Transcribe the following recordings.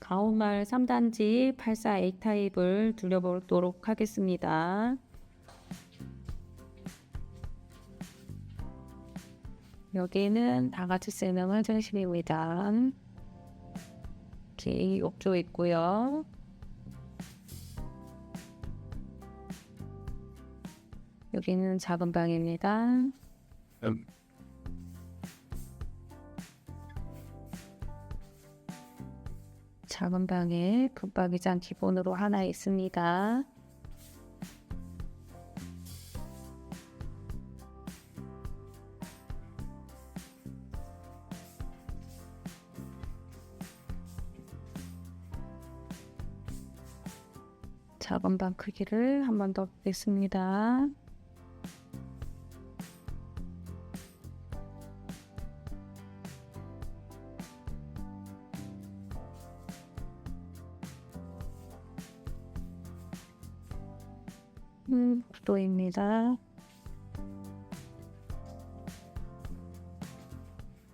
가온마을 3단지 84A 타입을 둘러보도록 하겠습니다. 여기는 다 같이 쓰는 화장실입니다. 이렇게 욕조 있고요. 여기는 작은 방입니다. 음, 작은 방에 붙박이장 기본으로 하나 있습니다. 작은 방 크기를 한 번 더 보겠습니다. 음, 복도입니다.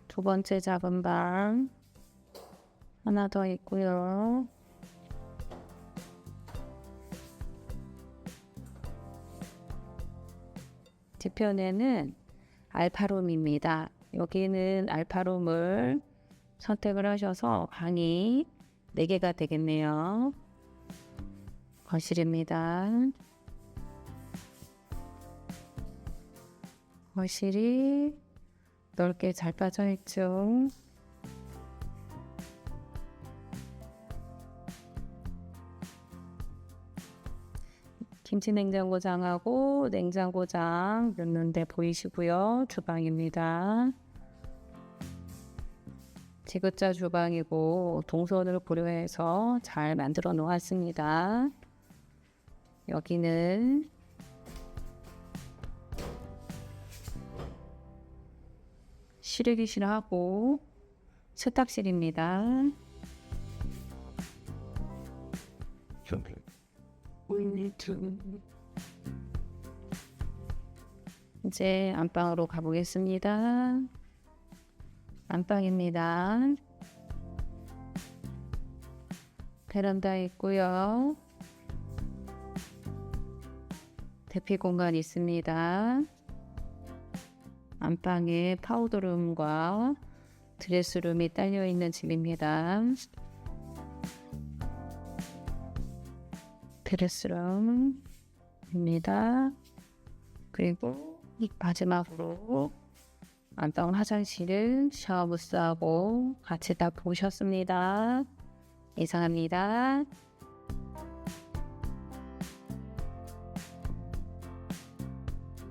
두 번째 작은 방 하나 더 있고요. 뒤편에는 알파룸입니다. 여기는 알파룸을 선택을 하셔서 방이 4개가 되겠네요. 거실입니다. 거실이 넓게 잘 빠져 있죠. 김치 냉장고장하고 냉장고장 넣는데 보이시고요. 주방입니다. 지그자 주방이고 동선을 고려해서 잘 만들어 놓았습니다. 여기는 실외기실하고 세탁실입니다. 좀- 이제 안방으로 가보겠습니다. 안방입니다. 베란다 있고요. 대피 공간 있습니다. 안방에 파우더룸과 드레스룸이 딸려 있는 집입니다. 드레스룸입니다. 그리고 마지막으로 안방 화장실을 샤워부스하고 같이 다 보셨습니다. 이상합니다.